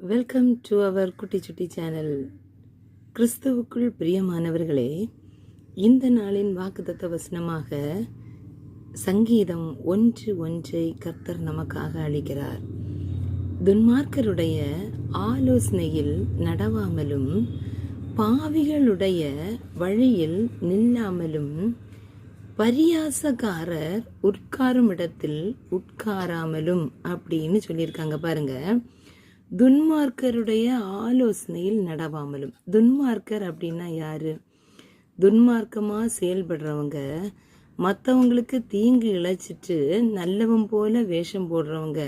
Welcome to our குட்டி சுட்டி channel கிறிஸ்துவுக்குள் பிரியமானவர்களே இந்த நாளின் வாக்குதத்த வசனமாக சங்கீதம் ஒன்று ஒன்றை கர்த்தர் நமக்காக அளிக்கிறார். துன்மார்க்கருடைய ஆலோசனையில் நடவாமலும் பாவிகளுடைய வழியில் நில்லாமலும் பரியாசக்காரர் உட்காரும் இடத்தில் உட்காராமலும் அப்படின்னு சொல்லியிருக்காங்க பாருங்கள் துன்மார்க்கருடைய ஆலோசனையில் நடவாமலும். துன்மார்க்கர் அப்படின்னா யாரு? துன்மார்க்கமாக செயல்படுறவங்க மற்றவங்களுக்கு தீங்கு இழைச்சிட்டு நல்லவன் போல வேஷம் போடுறவங்க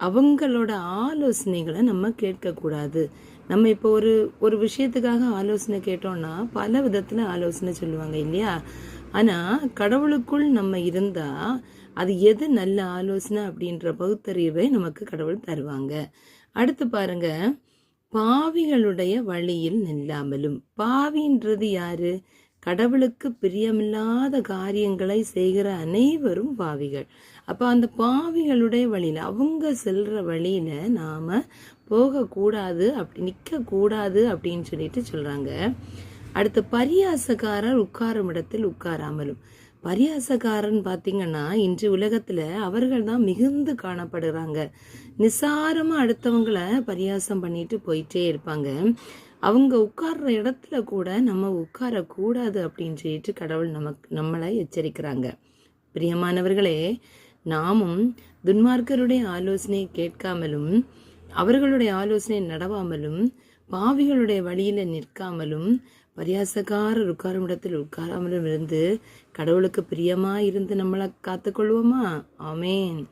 அவங்களோட ஆலோசனைகளை நம்ம கேட்கக்கூடாது. நம்ம இப்போ ஒரு ஒரு விஷயத்துக்காக ஆலோசனை கேட்டோம்னா பல விதத்தில் ஆலோசனை சொல்லுவாங்க இல்லையா? ஆனால் கடவுளுக்குள் நம்ம இருந்தால் அது எது நல்ல ஆலோசனை அப்படின்ற பகுத்தறிவை நமக்கு கடவுள் தருவாங்க. அடுத்து பாருங்க பாவிகளுடைய வழியில் நில்லாமலும். பாவின்றது யாரு? கடவுளுக்கு பிரியமில்லாத காரியங்களை செய்கிற அனைவரும் பாவிகள். அப்போ அந்த பாவிகளுடைய வழியில் அவங்க செல்ற வழியில நாம போகக்கூடாது அப்படி நிற்கக்கூடாது அப்படின்னு சொல்லிட்டு சொல்றாங்க. அடுத்து பரியாசக்காரர் உட்காரும் இடத்தில் உட்காராமலும். பரியாசக்காரன் பார்த்தீங்கன்னா இன்று உலகத்தில் அவர்கள் தான் மிகுந்து காணப்படுறாங்க. நிசாரமாக அடுத்தவங்கள பரியாசம் பண்ணிட்டு போயிட்டே இருப்பாங்க. அவங்க உட்கார்ற இடத்துல கூட நம்ம உட்காரக்கூடாது அப்படின்னு சொல்லிட்டு கடவுள் நமக்கு நம்மளை எச்சரிக்கிறாங்க. பிரியமானவர்களே நாமும் துன்மார்க்கருடைய ஆலோசனை கேட்காமலும் அவர்களுடைய ஆலோசனை நடவாமலும் பாவிகளுடைய வழியில நிற்காமலும் பரியாசக்காரர் உட்காரும் இடத்தில் உட்காராமலும் இருந்து கடவுளுக்கு பிரியமா இருந்து நம்மளை காத்துக்கொள்வோமா? ஆமேன்.